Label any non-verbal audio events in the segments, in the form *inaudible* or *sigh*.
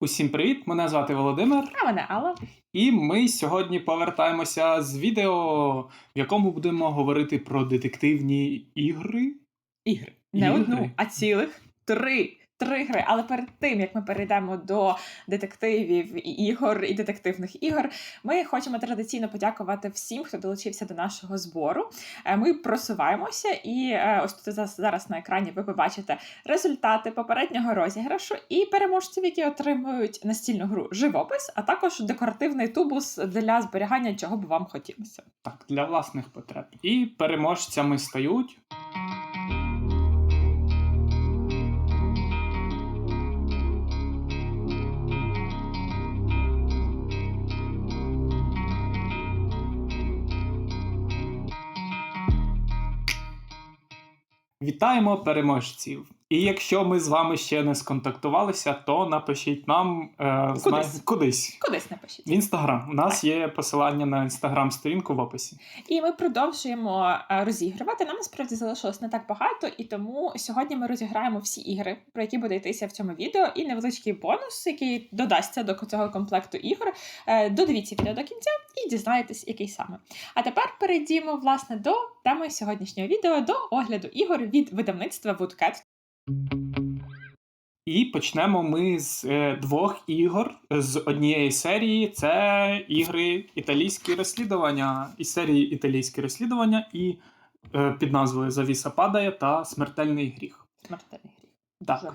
Усім привіт! Мене звати Володимир, А мене Алла. і ми сьогодні повертаємося з відео, в якому будемо говорити про детективні ігри. Ігри. Не Ігри. одну, а цілих три. Три гри. Але перед тим як ми перейдемо до детективів ігор і детективних ігор, ми хочемо традиційно подякувати всім, хто долучився до нашого збору. Е, Ми просуваємося, і е, ось тут зараз на екрані ви побачите результати попереднього розіграшу і переможців, які отримують настільну гру живопис, а також декоративний тубус для зберігання, чого б вам хотілося. Так, для власних потреб. І переможцями стають. Вітаємо переможців! І якщо ми з вами ще не сконтактувалися, то напишіть нам е, Кудись. зна- кудись. Кудись напишіть. В інстаграм. У нас є посилання на інстаграм-сторінку в описі. І ми продовжуємо е, розігрувати. Нам насправді залишилось не так багато, і тому сьогодні ми розіграємо всі ігри, про які буде йтися в цьому відео, і невеличкий бонус, який додасться до цього комплекту ігор. Е, Додивіться відео до кінця і дізнаєтесь, який саме. А тепер перейдімо власне до теми сьогоднішнього відео до огляду ігор від видавництва Woodcat. І почнемо ми з е, двох ігор з однієї серії. Це ігри італійські розслідування із серії італійські розслідування і е, під назвою Завіса падає та Смертельний гріх. Смертельний гріх. Так.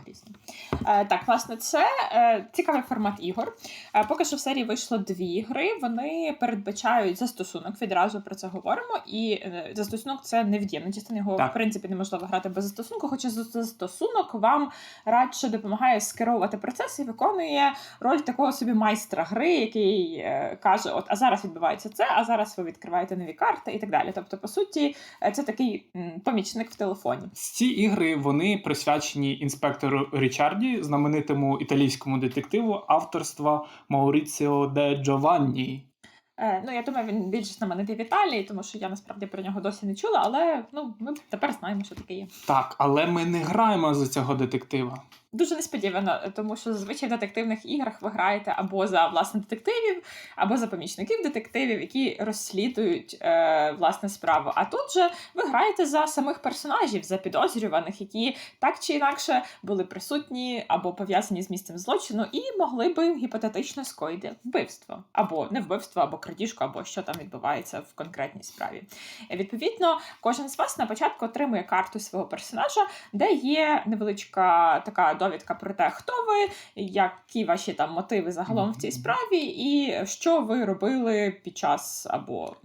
Е, так, власне, це е, цікавий формат ігор. Е, поки що в серії вийшло дві гри. Вони передбачають застосунок, відразу про це говоримо. І е, застосунок це невід'ємна частина. Його Так. в принципі неможливо грати без застосунку, хоча застосунок вам радше допомагає скеровувати процес і виконує роль такого собі майстра гри, який е, каже: От, а зараз відбувається це, а зараз ви відкриваєте нові карти і так далі. Тобто, по суті, е, це такий м, помічник в телефоні. Ці ігри вони присвячені інспектору Річарді, знаменитому італійському детективу авторства Мауріціо де Джованні. Е, ну, я думаю, він більш знаменитий в Італії, тому що я насправді про нього досі не чула, але ну, ми тепер знаємо, що таке є. Так, але ми не граємо за цього детектива. Дуже несподівано, тому що зазвичай в детективних іграх ви граєте або за власне детективів, або за помічників детективів, які розслідують е, власне справу. А тут же ви граєте за самих персонажів, за підозрюваних, які так чи інакше були присутні або пов'язані з місцем злочину, і могли би гіпотетично скоїти вбивство, або не вбивство, або крадіжку, або що там відбувається в конкретній справі. Відповідно, кожен з вас на початку отримує карту свого персонажа, де є невеличка така довідка про те, хто ви, які ваші там мотиви загалом в цій справі, і що ви робили під час або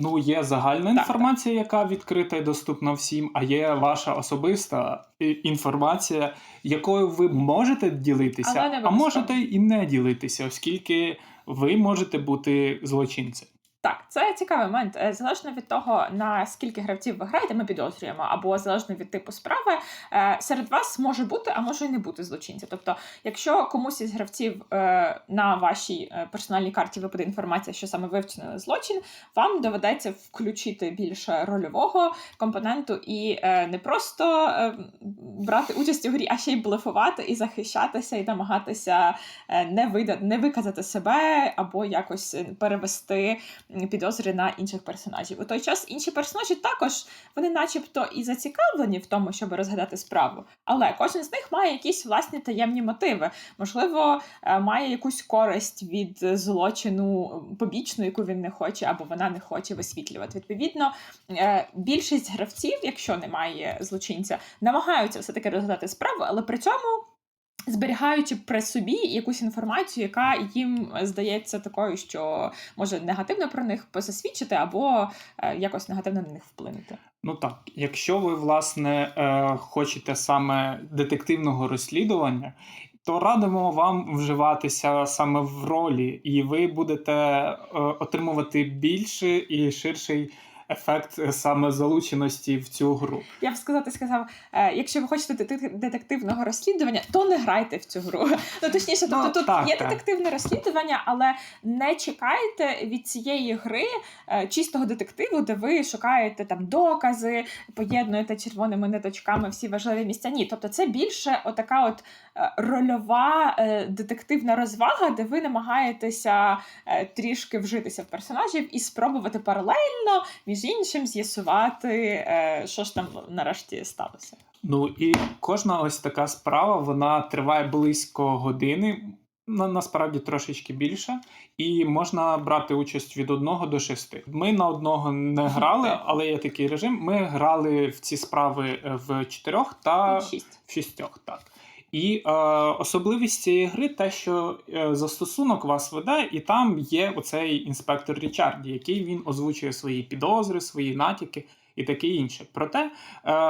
Ну, є загальна Так, інформація, яка відкрита і доступна всім, а є ваша особиста інформація, якою ви можете ділитися, а можете і не ділитися, оскільки ви можете бути злочинцем. Так, це цікавий момент. Е, Залежно від того, на скільки гравців ви граєте, ми підозрюємо, або залежно від типу справи, е, серед вас може бути, а може і не бути злочинців. Тобто, якщо комусь із гравців е, на вашій персональній карті випаде інформація, що саме ви вчинили злочин, вам доведеться включити більше рольового компоненту і не просто брати участь у грі, а ще й блефувати і захищатися, і намагатися не вида, не виказати себе або якось перевести підозри на інших персонажів. У той час інші персонажі також вони, начебто, і зацікавлені в тому, щоб розгадати справу, але кожен з них має якісь власні таємні мотиви. Можливо, е, має якусь користь від злочину побічну, яку він не хоче, або вона не хоче висвітлювати. Відповідно, е, більшість гравців, якщо немає злочинця, намагаються все таки розгадати справу, але при цьому. Зберігаючи при собі якусь інформацію, яка їм здається такою, що може негативно про них посвідчити, або е, якось негативно на них вплинути. Ну так, якщо ви, власне, е, хочете саме детективного розслідування, то радимо вам вживатися саме в ролі, і ви будете е, отримувати більший і ширший ефект е, саме залученості в цю гру. Я б сказав, ти сказав, е, якщо ви хочете детективного розслідування, то не грайте в цю гру. *laughs* Ну точніше, тобто Ну, тут так, є так. детективне розслідування, але не чекайте від цієї гри е, чистого детективу, де ви шукаєте там докази, поєднуєте червоними ниточками всі важливі місця. Ні, тобто це більше отака от рольова е, детективна розвага, де ви намагаєтеся е, трішки вжитися в персонажів і спробувати паралельно, між іншим, з'ясувати, е, що ж там нарешті сталося. Ну і кожна ось така справа вона триває близько години, на, насправді трошечки більше, і можна брати участь від одного до шести. Ми на одного не грали, але є такий режим. Ми грали в ці справи е, в чотирьох та в шістьох, так. І е, особливість цієї гри те, що е, застосунок вас веде, і там є оцей інспектор Річарді, який він озвучує свої підозри, свої натяки і таке інше. Проте е,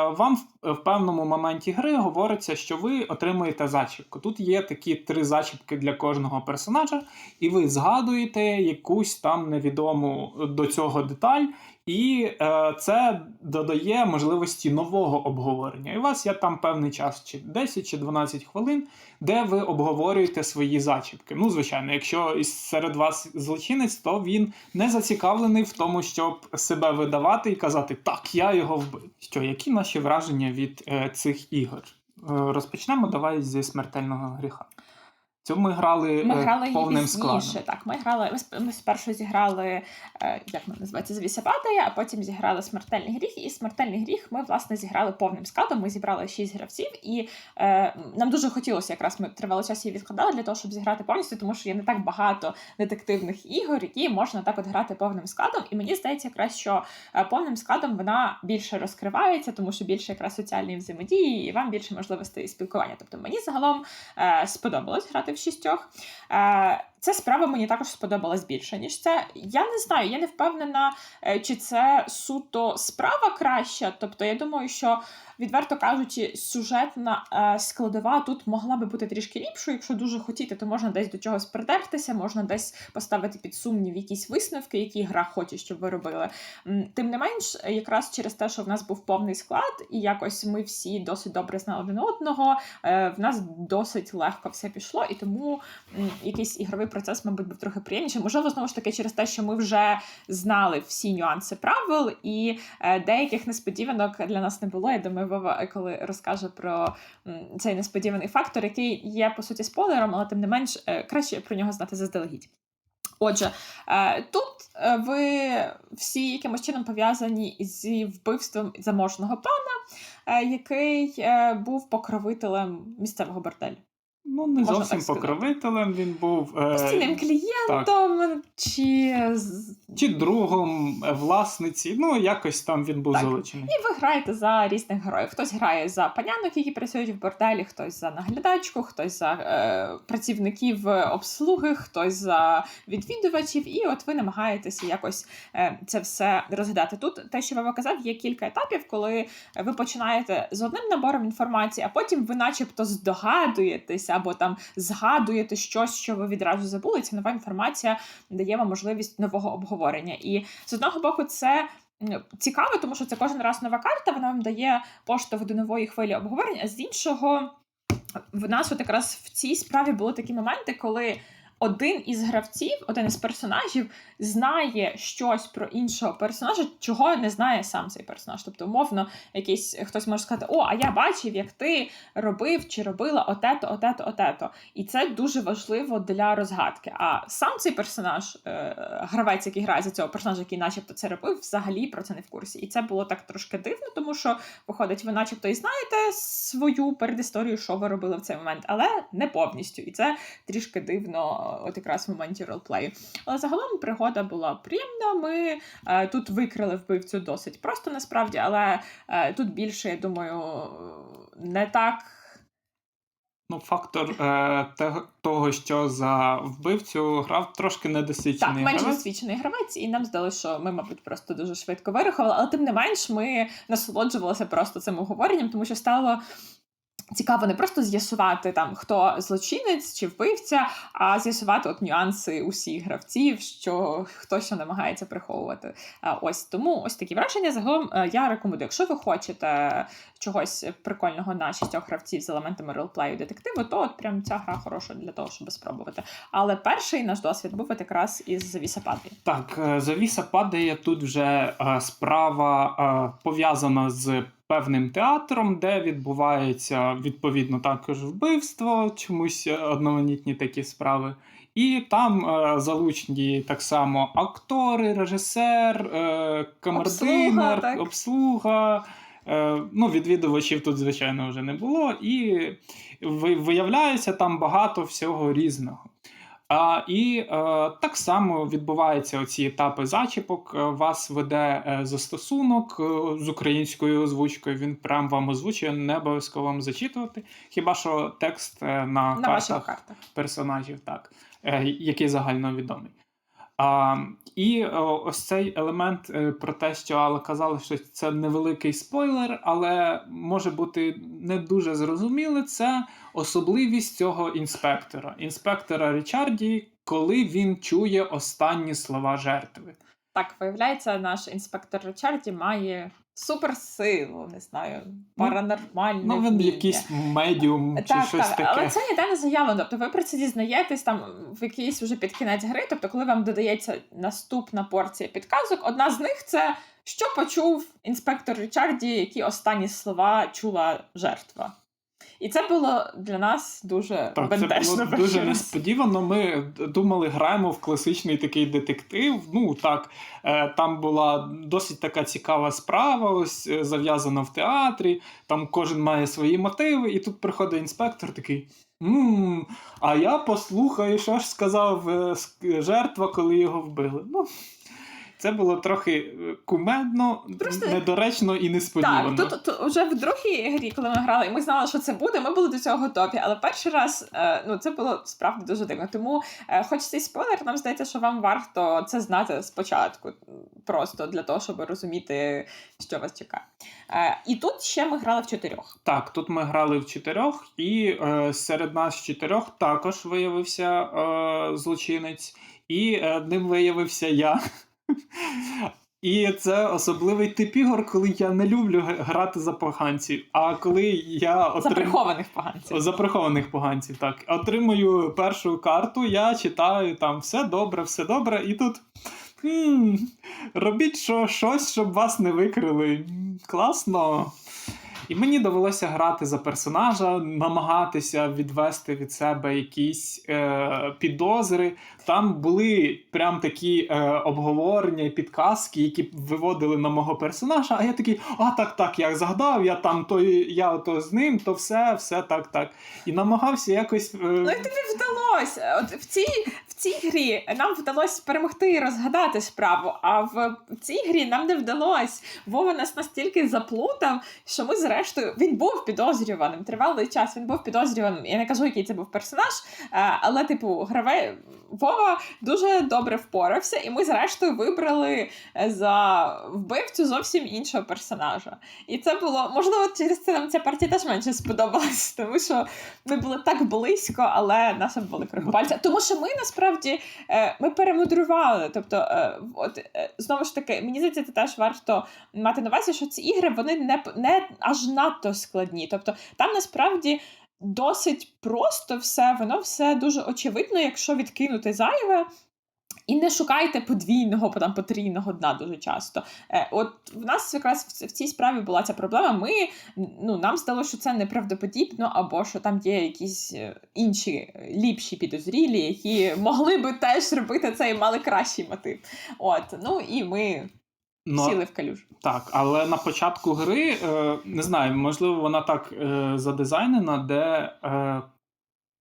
вам в, в певному моменті гри говориться, що ви отримуєте зачіпку. Тут є такі три зачіпки для кожного персонажа, і ви згадуєте якусь там невідому до цього деталь. І е, це додає можливості нового обговорення. І у вас є там певний час, чи 10 чи 12 хвилин, де ви обговорюєте свої зачіпки. Ну, звичайно, якщо серед вас злочинець, то він не зацікавлений в тому, щоб себе видавати і казати Так, я його вбив. Що, які наші враження від е, цих ігор? Е, розпочнемо давай зі смертельного гріха. Цьому ми грали, Ми е, грали повним пізніше. складом. Так, ми грали. Ми, ми спершу зіграли, е, як вона називається, Звісапатія, а потім зіграли смертельний гріх. І смертельний гріх ми власне зіграли повним складом. Ми зібрали шість гравців, і е, нам дуже хотілося, якраз ми тривалий час її відкладали для того, щоб зіграти повністю, тому що є не так багато детективних ігор, які можна так от грати повним складом. І мені здається, якраз що е, повним складом вона більше розкривається, тому що більше якраз соціальної взаємодії, і вам більше можливостей спілкування. Тобто мені загалом е, сподобалось грати в шістьох. Е, Ця справа мені також сподобалась більше, ніж це. Я не знаю, я не впевнена, е, чи це суто справа краща. Тобто, я думаю, що, відверто кажучи, сюжетна е, складова тут могла би бути трішки ліпшою. Якщо дуже хотіти, то можна десь до чогось придертися, можна десь поставити під сумнів якісь висновки, які гра хоче, щоб ви робили. Тим не менш, якраз через те, що в нас був повний склад, і якось ми всі досить добре знали один одного. е, В нас досить легко все пішло, і тому якийсь ігровий процес, мабуть, був трохи приємніший. Можливо, знову ж таки, через те, що ми вже знали всі нюанси правил, і е, деяких несподіванок для нас не було. Я думаю, Вова, е, коли розкаже про цей несподіваний фактор, який є по суті спойлером, але тим не менш е, краще про нього знати заздалегідь. Отже, е, тут ви всі якимось чином пов'язані зі вбивством заможного пана, який був покровителем місцевого борделю. Ну, не Можна зовсім покровителем він був. е, Постійним клієнтом чи чи другом е, власниці. Ну, якось там він був Так. залучений. І ви граєте за різних героїв. Хтось грає за панянок, які працюють в борделі, хтось за наглядачку, хтось за е, працівників обслуги, хтось за відвідувачів. І от ви намагаєтеся якось е, це все розглядати. Тут те, що Вова казав, є кілька етапів, коли ви починаєте з одним набором інформації, а потім ви, начебто, здогадуєтеся або там згадуєте щось, що ви відразу забули. Ця нова інформація дає вам можливість нового обговорення. І з одного боку, це. Цікаво, тому що це кожен раз нова карта, вона вам дає поштовх до нової хвилі обговорення. А з іншого, в нас от якраз в цій справі були такі моменти, коли один із гравців, один із персонажів, знає щось про іншого персонажа, чого не знає сам цей персонаж. Тобто, умовно, якийсь хтось може сказати: О, а я бачив, як ти робив чи робила отето, отето, отето. І це дуже важливо для розгадки. А сам цей персонаж, е, гравець, який грає за цього персонажа, який начебто це робив, взагалі про це не в курсі. І це було так трошки дивно, тому що виходить, ви начебто і знаєте свою передісторію, що ви робили в цей момент, але не повністю. І це трішки дивно, от якраз в моменті ролплею. Але загалом пригода була приємна. Ми е, тут викрили вбивцю досить просто насправді, але е, тут більше, я думаю, не так. Ну, фактор е, того, того, що за вбивцю грав трошки Так, недосвідчений менш досвідчений гравець, і нам здалося, що ми, мабуть, просто дуже швидко вирахували, але тим не менш ми насолоджувалися просто цим обговоренням, тому що стало Цікаво не просто з'ясувати там, хто злочинець чи вбивця, а з'ясувати от нюанси усіх гравців, що хто що намагається приховувати. Ось тому ось такі враження. Загалом е, я рекомендую, якщо ви хочете чогось прикольного на шістьох гравців з елементами ролплею детективу, то от прям ця гра хороша для того, щоб спробувати. Але перший наш досвід був якраз із завіса падає. Так, е, завіса падає тут вже е, справа е, пов'язана з певним театром, де відбувається відповідно також вбивство, чомусь е, одноманітні такі справи. І там е, залучені так само актори, режисер, е, камердинер, так. обслуга. Е, ну, відвідувачів тут, звичайно, вже не було. І ви- виявляється там багато всього різного. А, і е, так само відбуваються оці етапи зачіпок. Е, Вас веде е, застосунок з українською озвучкою. Він прям вам озвучує, не обов'язково вам зачитувати. Хіба що текст на, На картах картах. персонажів, так, який який загальновідомий. А, і ось цей елемент е, про те, що Алла казала, що це невеликий спойлер, але може бути не дуже зрозуміле. Це особливість цього інспектора, інспектора Річарді, коли він чує останні слова жертви. Так, виявляється, наш інспектор Ричарді має суперсилу, не знаю, паранормальне. Ну, він вміння. якийсь медіум чи так, щось так, таке. але це ніде не заявлено. Тобто ви про це дізнаєтесь там в якийсь вже під кінець гри. Тобто, коли вам додається наступна порція підказок, одна з них це що почув інспектор Річарді, які останні слова чула жертва. І це було для нас дуже Так, це було дуже несподівано. Ми думали, граємо в класичний такий детектив. Ну так, е, там була досить така цікава справа, ось е, зав'язана в театрі. Там кожен має свої мотиви, і тут приходить інспектор такий. «М, а я послухаю, що ж сказав е, жертва, коли його вбили. Ну, це було трохи е, кумедно, Просто- недоречно і несподівано. Так, тут, тут вже в другій грі, коли ми грали, і ми знали, що це буде, ми були до цього готові. Але перший раз е, ну, це було справді дуже дивно. Тому, е, хоч цей спойлер, нам здається, що вам варто це знати спочатку, просто для того, щоб розуміти, що вас чекає. І тут ще ми грали в чотирьох. Так, тут ми грали в чотирьох, і серед нас чотирьох також виявився злочинець, і ним виявився я. *laughs* І це особливий тип ігор, коли я не люблю грати за поганців. А коли я За прихованих поганців. за прихованих поганців, так. Отримую першу карту, я читаю там все добре, все добре, і тут. «Хм, робіть що, щось, щоб вас не викрили. Класно. І мені довелося грати за персонажа, намагатися відвести від себе якісь е, підозри. Там були прям такі е, обговорення і підказки, які виводили на мого персонажа. А я такий, а так, так, я згадав, я там то я то з ним, то все, все так, так. І намагався якось. Е, Ну і тобі вдалося. От в цій, цій грі нам вдалося перемогти і розгадати справу. А в цій грі нам не вдалося. Вова нас настільки заплутав, що ми, зрештою, він був підозрюваним. Тривалий час він був підозрюваним. Я не кажу, який це був персонаж, е, але, типу, граве Вова дуже добре впорався, і ми, зрештою, вибрали е, за вбивцю зовсім іншого персонажа. І це було можливо через це нам ця партія теж менше сподобалась, тому що ми були так близько, але нас обвели кругом пальця. Тому що ми насправді е, ми перемудрували. Тобто, е, от е, знову ж таки, мені здається, це теж варто мати на увазі, що ці ігри вони не, не аж надто складні. Тобто, там насправді. Досить просто все, воно все дуже очевидно, якщо відкинути зайве, і не шукайте подвійного, там, потрійного дна дуже часто. Е, от в нас якраз в, в цій справі була ця проблема. Ми ну, нам здалося, що це неправдоподібно, або що там є якісь е, інші е, ліпші підозрілі, які могли би теж робити це і мали кращий мотив. От, ну і ми ну, сіли в калюжу. Так, але на початку гри, е, не знаю, можливо, вона так е, задизайнена, де е,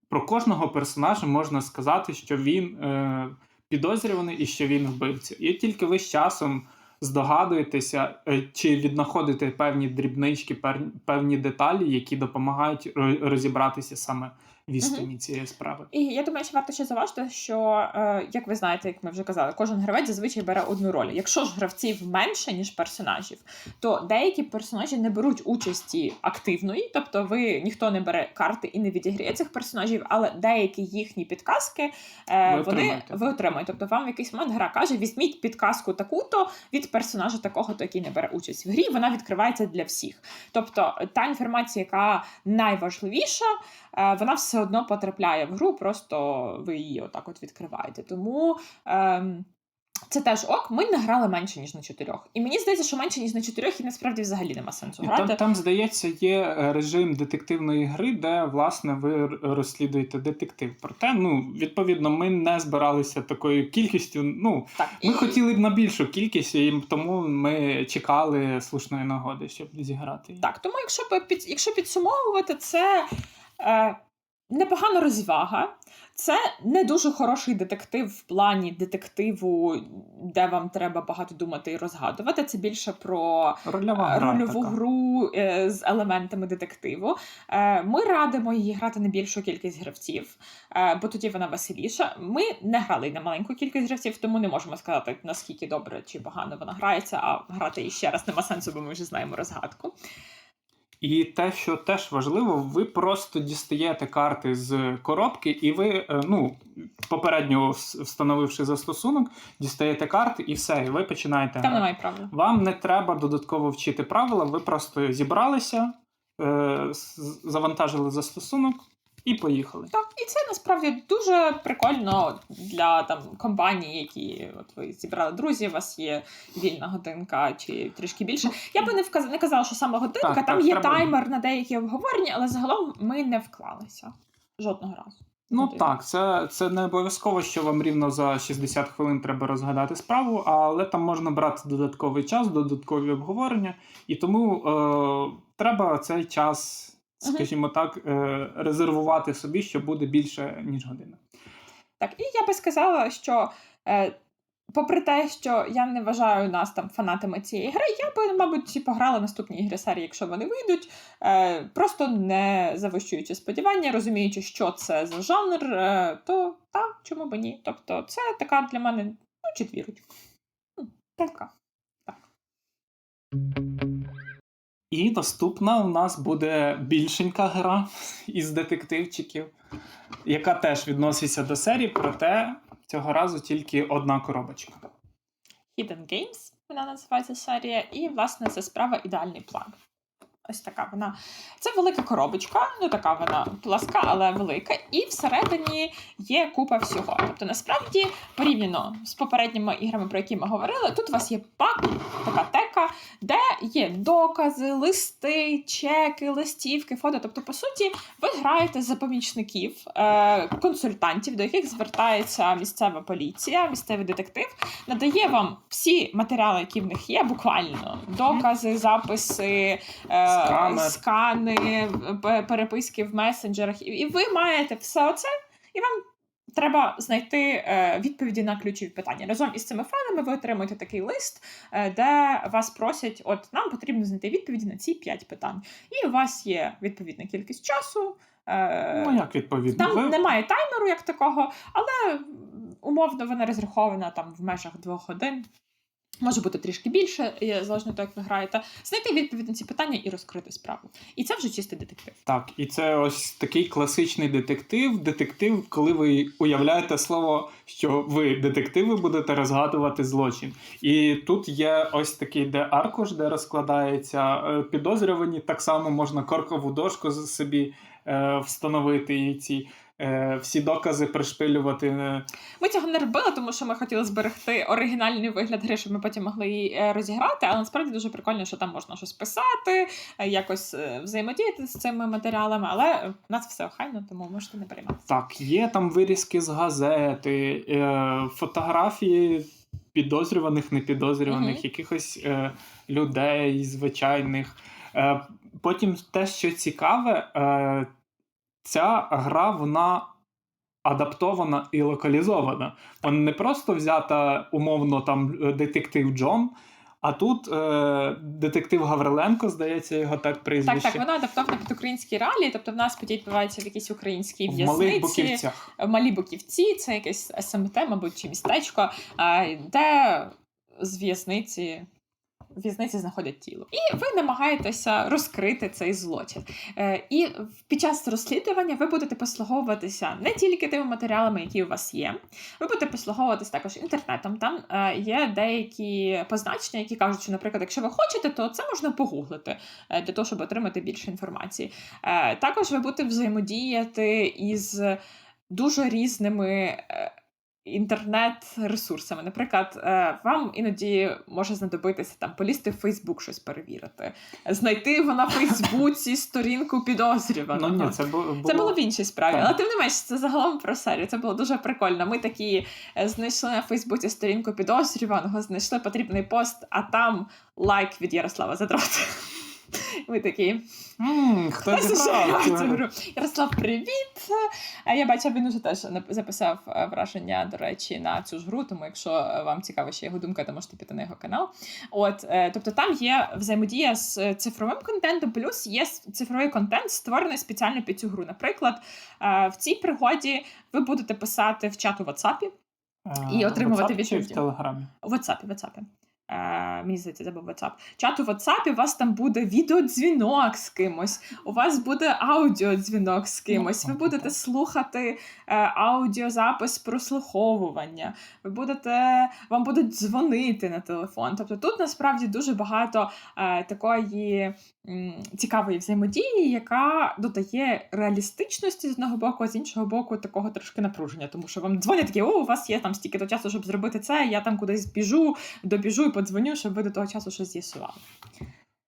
про кожного персонажа можна сказати, що він е, підозрюваний і що він вбивця. І тільки ви з часом здогадуєтеся е, чи віднаходите певні дрібнички, певні деталі, які допомагають розібратися саме відстані цієї справи. І я думаю, що варто ще заважити, що е, як ви знаєте, як ми вже казали, кожен гравець зазвичай бере одну роль. Якщо ж гравців менше ніж персонажів, то деякі персонажі не беруть участі активної, тобто ви ніхто не бере карти і не відіграє цих персонажів, але деякі їхні підказки е, Ви вони отримаєте. ви отримаєте. Тобто вам в якийсь момент гра каже: візьміть підказку таку-то від персонажа такого, то який не бере участь в грі. Вона відкривається для всіх. Тобто та інформація, яка найважливіша, е, вона все одно потрапляє в гру, просто ви її отак от відкриваєте. Тому. ем, це теж ок, ми не грали менше, ніж на чотирьох. І мені здається, що менше, ніж на чотирьох, і насправді взагалі нема сенсу грати. там, там, здається, є е, режим детективної гри, де власне ви розслідуєте детектив. Проте, ну, відповідно, ми не збиралися такою кількістю. Ну, Так, ми і- хотіли б на більшу кількість, і тому ми чекали слушної нагоди, щоб зіграти. Так, тому якщо під, якщо підсумовувати, це е, непогана розвага. Це не дуже хороший детектив в плані детективу, де вам треба багато думати і розгадувати. Це більше про Рольова е, гра рольову гру е, з елементами детективу. Е, Ми радимо її грати на більшу кількість гравців, бо тоді вона веселіша. Ми не грали на маленьку кількість гравців, тому не можемо сказати, наскільки добре чи погано вона грається, а грати її ще раз нема сенсу, бо ми вже знаємо розгадку. І те, що теж важливо, ви просто дістаєте карти з коробки, і ви, е, ну, попередньо встановивши застосунок, дістаєте карти і все, і ви починаєте. Там немає правил. Вам не треба додатково вчити правила, ви просто зібралися, е, завантажили застосунок і поїхали. Так, і це насправді дуже прикольно для там компаній, які от ви зібрали друзів, у вас є вільна годинка чи трішки більше. Я би не вказ... не казала, що саме годинка, Так, там так, є треба- таймер на деякі обговорення, але загалом ми не вклалися жодного разу. Ну Годину. так, це, це не обов'язково, що вам рівно за 60 хвилин треба розгадати справу, але там можна брати додатковий час, додаткові обговорення, і тому е, треба цей час. Скажімо так, е, резервувати собі, що буде більше ніж година. Так, і я би сказала, що. Е, Попри те, що я не вважаю нас там фанатами цієї гри, я би, мабуть, і пограла наступні ігри серії, якщо вони вийдуть, е, просто не завищуючи сподівання, розуміючи, що це за жанр, е, то так, чому б ні? Тобто, це така для мене ну, четвірочка. Така. І наступна у нас буде більшенька гра із детективчиків, яка теж відноситься до серії, проте цього разу тільки одна коробочка. Hidden Games, вона називається серія, і, власне, це справа ідеальний план. Ось така вона. Це велика коробочка, ну така вона пласка, але велика. І всередині є купа всього. Тобто, насправді, порівняно з попередніми іграми, про які ми говорили, тут у вас є пак, така тека, де є докази, листи, чеки, листівки, фото. Тобто, по суті, ви граєте за помічників, е, консультантів, до яких звертається місцева поліція, місцевий детектив надає вам всі матеріали, які в них є, буквально докази, записи, е, скани, переписки в месенджерах, і- ви маєте все оце, і вам. Треба знайти е, відповіді на ключові питання. Разом із цими файлами ви отримуєте такий лист, е, де вас просять: от нам потрібно знайти відповіді на ці 5 питань. І у вас є відповідна кількість часу. Е, Ну, як відповідно? там ви... немає таймеру як такого, але умовно вона розрахована там в межах двох годин. Може бути трішки більше, залежно від як ви граєте. Знайти відповідь на ці питання і розкрити справу. І це вже чистий детектив. Так, і це ось такий класичний детектив. Детектив, коли ви уявляєте слово, що ви детективи будете розгадувати злочин. І тут є ось такий де аркуш, де розкладається е, підозрювані. Так само можна коркову дошку з- собі е, встановити і ці. Е, Всі докази пришпилювати. Ми цього не робили, тому що ми хотіли зберегти оригінальний вигляд гри, щоб ми потім могли її е, розіграти. Але насправді дуже прикольно, що там можна щось писати, е, якось взаємодіяти з цими матеріалами. Але в нас все охайно, тому можете не перейматися. Так, є там вирізки з газети, е, фотографії підозрюваних, непідозрюваних, Мгм. якихось е, людей звичайних. Е, потім те, що цікаве, е, ця гра вона адаптована і локалізована. Вона не просто взята умовно там детектив Джон. А тут е, детектив Гавриленко, здається, його так прізвище. Так, так, вона адаптована під українські реалії, тобто в нас події відбуваються в якійсь українській в малих в'язниці. буківцях. в Малі Буківці, це якесь СМТ, мабуть, чи містечко, де з в'язниці. В'язниці знаходять тіло, і ви намагаєтеся розкрити цей злочин. Е, і під час розслідування ви будете послуговуватися не тільки тими матеріалами, які у вас є. Ви будете послуговуватися також інтернетом. Там е, є деякі позначення, які кажуть, що, наприклад, якщо ви хочете, то це можна погуглити е, для того, щоб отримати більше інформації. Також ви будете взаємодіяти із дуже різними. Інтернет-ресурсами. Наприклад, е, вам іноді може знадобитися там полізти в Фейсбук щось перевірити, знайти на Фейсбуці *laughs* сторінку Ну підозрюваного. ні, це було... Це було в іншій справі, Так. але тим не менш, це загалом про серію. Це було дуже прикольно. Ми такі е, знайшли на Фейсбуці сторінку підозрюваного, знайшли потрібний пост, а там лайк від Ярослава Задрота. *laughs* Ми такі. Хто Хтось зібрав грав цю цю гру? гру. Ярослав, привіт! А я бачу, він уже теж записав е, враження, до речі, на цю ж гру, тому якщо е, вам цікава ще його думка, то можете піти на його канал. От, е, тобто там є взаємодія з цифровим контентом, плюс є цифровий контент, створений спеціально під цю гру. Наприклад, в цій пригоді ви будете писати в чат у WhatsApp, І отримувати в відповіді. Телеграмі. у WhatsApp, WhatsApp. Е, мені здається, це був WhatsApp. Чат у WhatsApp, у вас там буде відеодзвінок з кимось, у вас буде аудіодзвінок з кимось. Ви будете слухати е, аудіозапис прослуховування. Ви будете, вам будуть дзвонити на телефон. Тобто тут насправді дуже багато е, такої цікавої взаємодії, яка додає реалістичності з одного боку, а з іншого боку, такого трошки напруження, тому що вам дзвонять такі, о, у вас є там стільки до часу, щоб зробити це. Я там кудись біжу, добіжу і подзвоню, щоб ви до того часу щось з'ясували.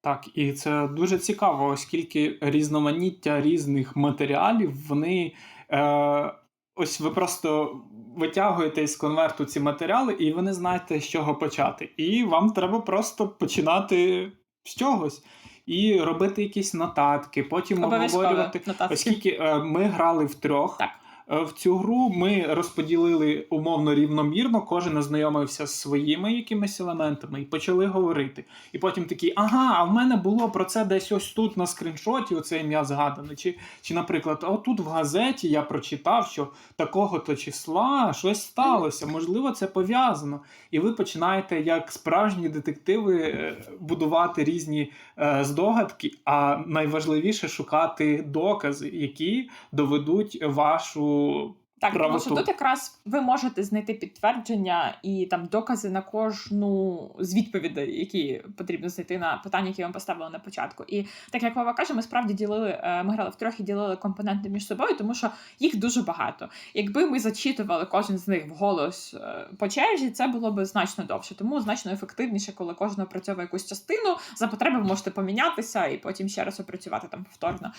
Так, і це дуже цікаво, оскільки різноманіття різних матеріалів, вони. Е, ось ви просто витягуєте із конверту ці матеріали, і ви не знаєте, з чого почати. І вам треба просто починати з чогось. І робити якісь нотатки, потім обговорювати. нотатки. Оскільки е, ми грали втрьох. Так. Е, В цю гру ми розподілили умовно рівномірно, кожен ознайомився з своїми якимись елементами і почали говорити. І потім такі, ага, а в мене було про це десь ось тут на скріншоті, оце ім'я згадане. Чи, чи, наприклад, отут в газеті я прочитав, що такого-то числа щось сталося, можливо, це пов'язано. І ви починаєте, як справжні детективи, е, будувати різні е, здогадки, а найважливіше шукати докази, які доведуть вашу do Так, тому що тут якраз ви можете знайти підтвердження і там докази на кожну з відповідей, які потрібно знайти на питання, які я вам поставила на початку. І так як Вова каже, ми справді ділили, е, ми грали втрьох і ділили компоненти між собою, тому що їх дуже багато. Якби ми зачитували кожен з них вголос е, по черзі, це було б значно довше. Тому значно ефективніше, коли кожен опрацьовує якусь частину. За потреби можете помінятися і потім ще раз опрацювати там повторно.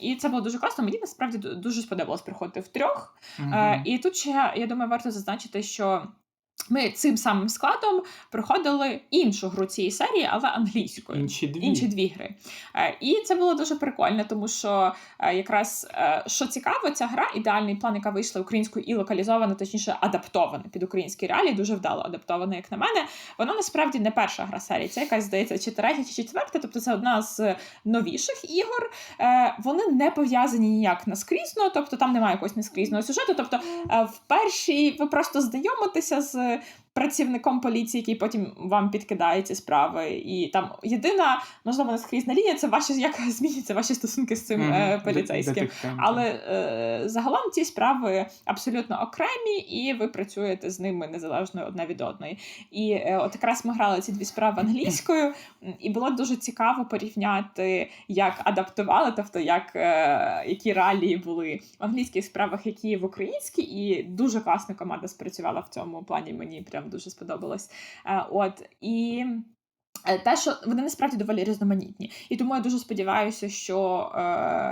І це було дуже класно. Мені насправді дуже сподобалось приходити втрьох. Мгм. Е, і тут ще я думаю, варто зазначити, що. Ми цим самим складом проходили іншу гру цієї серії, але англійською. інші дві. Інші дві гри. Е, І це було дуже прикольно, тому що е, якраз е, що цікаво, ця гра, ідеальний план, яка вийшла українською і локалізована, точніше адаптована під українські реалії, дуже вдало адаптована, як на мене. Вона насправді не перша гра серії. Це якась здається, чи третя, чи четверта, тобто це одна з новіших ігор. Вони не пов'язані ніяк наскрізно, тобто там немає якогось наскрізного сюжету. Тобто в першій ви просто знайомитеся з працівником поліції, який потім вам підкидає ці справи. І там єдина, можливо, наскрізна лінія це ваші як *laughs* змінюються ваші стосунки з цим е, поліцейським. детективом, Але е, загалом ці справи абсолютно окремі, і ви працюєте з ними незалежно одна від одної. І е, от якраз ми грали ці дві справи англійською, і було дуже цікаво порівняти, як адаптували, тобто як е, які реалії були в англійських справах, які в українській, і дуже класна команда спрацювала в цьому плані. Мені прям дуже сподобалось. Е, от і. е, Те, що вони насправді доволі різноманітні, і тому я дуже сподіваюся, що е,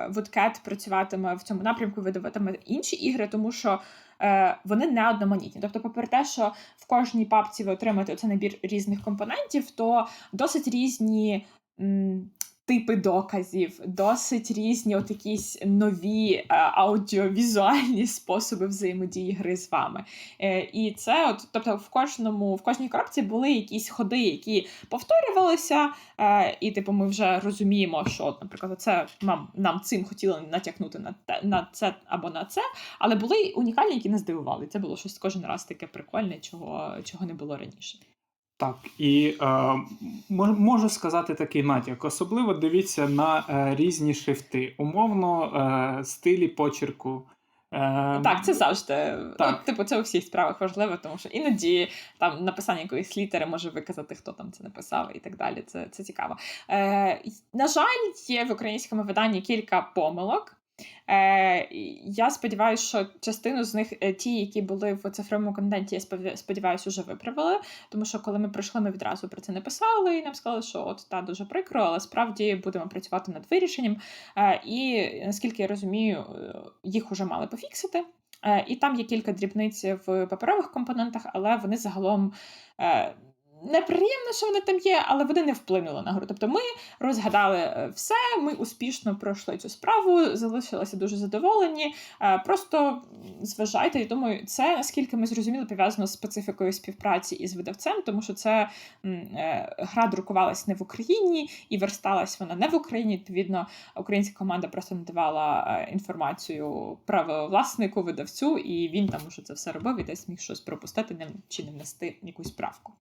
Woodcat працюватиме в цьому напрямку, видаватиме інші ігри, тому що е, вони не одноманітні. Тобто, попри те, що в кожній папці ви отримаєте оцей набір різних компонентів, то досить різні. Типи доказів, досить різні, от якісь нові е, аудіовізуальні способи взаємодії гри з вами. Е, і це, от, тобто, в кожному, в кожній коробці були якісь ходи, які повторювалися, е, і типу, ми вже розуміємо, що, наприклад, це нам, нам цим хотіли натякнути на те на це або на це. Але були унікальні, які нас здивували. Це було щось кожен раз таке прикольне, чого, чого не було раніше. Так, і е, можу сказати такий натяк. Особливо дивіться на е, різні шрифти, умовно, е, стилі почерку. Е, Так, це завжди. Так. Ну, типу, це у всіх справах важливо, тому що іноді там написання якоїсь літери може виказати, хто там це написав, і так далі. Це, це цікаво. Е, на жаль, є в українському виданні кілька помилок. Е, я сподіваюся, що частину з них, е, ті, які були в цифровому контенті, я сподіваюся, вже виправили. Тому що коли ми прийшли, ми відразу про це написали, і нам сказали, що от та дуже прикро, але справді будемо працювати над вирішенням. Е, і наскільки я розумію, їх вже мали пофіксити. І там є кілька дрібниць в паперових компонентах, але вони загалом неприємно, що вони там є, але вони не вплинули на гру. Тобто ми розгадали е, все, ми успішно пройшли цю справу, залишилися дуже задоволені. Е, Просто зважайте, я думаю, це наскільки ми зрозуміли, пов'язано з специфікою співпраці із видавцем, тому що це е, гра друкувалась не в Україні і версталась вона не в Україні. Відповідно, українська команда просто надавала інформацію правовласнику, видавцю, і він там уже це все робив і десь міг щось пропустити чи не внести якусь правку.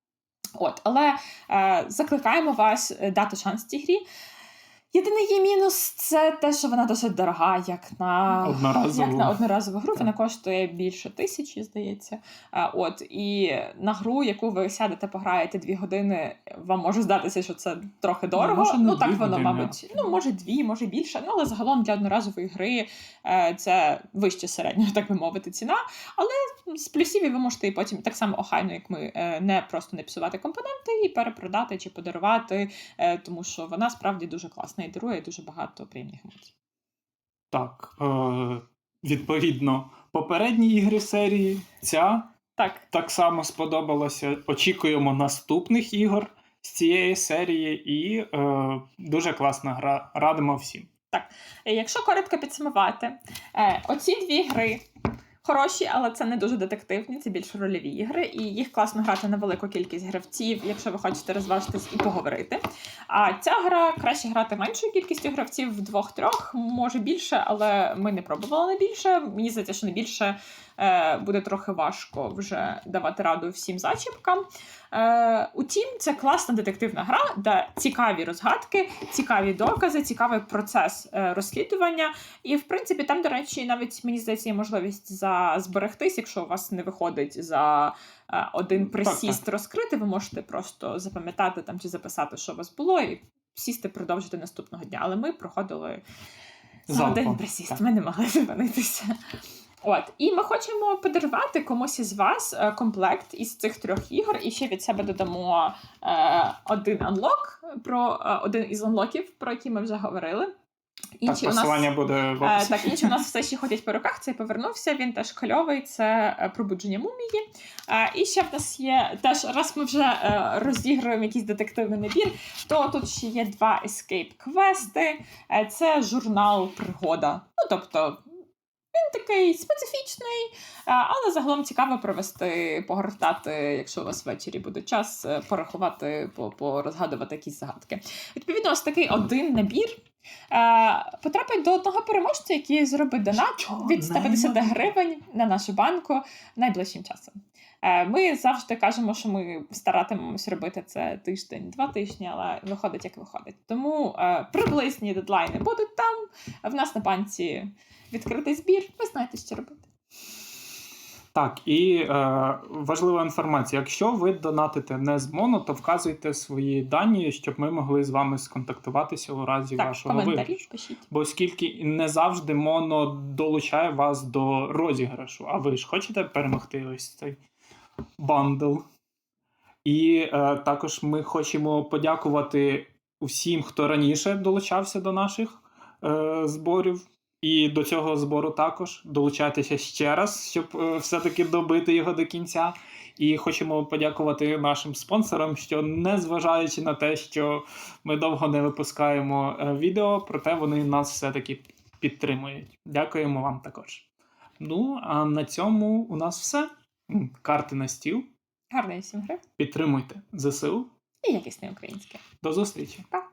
От, але е, закликаємо вас е, дати шанс цій грі. Єдиний її мінус це те, що вона досить дорога, як на Одноразову. як на одноразову гру. Так. Вона коштує більше тисячі, здається. А, от і на гру, яку ви сядете, пограєте дві години, вам може здатися, що це трохи дорого. може, ну так воно, години. мабуть, ну може дві, може більше. Ну але загалом для одноразової гри е, це вище середнього, так би мовити, ціна. Але з плюсів ви можете і потім так само охайно, як ми, е, не просто не псувати компоненти і перепродати чи подарувати, е, тому що вона справді дуже класна і дарує дуже багато приємних емоцій. Так, е, відповідно, попередні ігри серії, ця Так. так само сподобалася. Очікуємо наступних ігор з цієї серії, і е, дуже класна гра. Радимо всім. Е, Якщо коротко підсумувати, е, оці дві гри хороші, але це не дуже детективні, це більш рольові ігри, і їх класно грати на велику кількість гравців, якщо ви хочете розважитись і поговорити. А ця гра краще грати меншою кількістю гравців в двох-трьох, може більше, але ми не пробували на більше. Мені здається, що не більше буде трохи важко вже давати раду всім зачіпкам. Е, утім, це класна детективна гра, де цікаві розгадки, цікаві докази, цікавий процес е, розслідування. І, в принципі, там, до речі, навіть мені здається, є можливість за зберегтись, якщо у вас не виходить за е, один присіст розкрити, ви можете просто запам'ятати там чи записати, що у вас було, і сісти продовжити наступного дня. Але ми проходили за один присіст, так. ми не могли зупинитися. От, і ми хочемо подарувати комусь із вас е, комплект із цих трьох ігор, і ще від себе додамо е, один анлок про е, один із анлоків, про який ми вже говорили. Так, Інші у нас буде в Е, описі. так, інші у нас все ще ходять по руках. Цей повернувся. Він теж кльовий. Це е, пробудження мумії. Е, і ще в нас є теж, раз ми вже е, розігруємо якийсь детективний набір, то тут ще є два escape квести. Е, це журнал пригода. Ну тобто. Він такий специфічний, е, але загалом цікаво провести, погортати, якщо у вас ввечері буде час, е, порахувати, порозгадувати якісь загадки. Відповідно, ось такий один набір е, потрапить до одного переможця, який зробить донат Що? від 150 гривень на нашу банку найближчим часом. Ми завжди кажемо, що ми старатимемось робити це тиждень, два тижні, але виходить як виходить. Тому приблизні дедлайни будуть там. В нас на банці відкритий збір. Ви знаєте, що робити. Так, і е, важлива інформація. Якщо ви донатите не з моно, то вказуйте свої дані, щоб ми могли з вами сконтактуватися у разі Так, вашого коментарі пишіть. Бо оскільки не завжди моно долучає вас до розіграшу, а ви ж хочете перемогти ось цей бандл. І е, також ми хочемо подякувати усім, хто раніше долучався до наших е, зборів. І до цього збору також долучайтеся ще раз, щоб е, все-таки добити його до кінця. І хочемо подякувати нашим спонсорам, що незважаючи на те, що ми довго не випускаємо е, відео, проте вони нас все-таки підтримують. Дякуємо вам також. Ну, а на цьому у нас все. Карти на стіл. Гарної всім гри Підтримуйте ЗСУ. і якісне українське. До зустрічі! Па!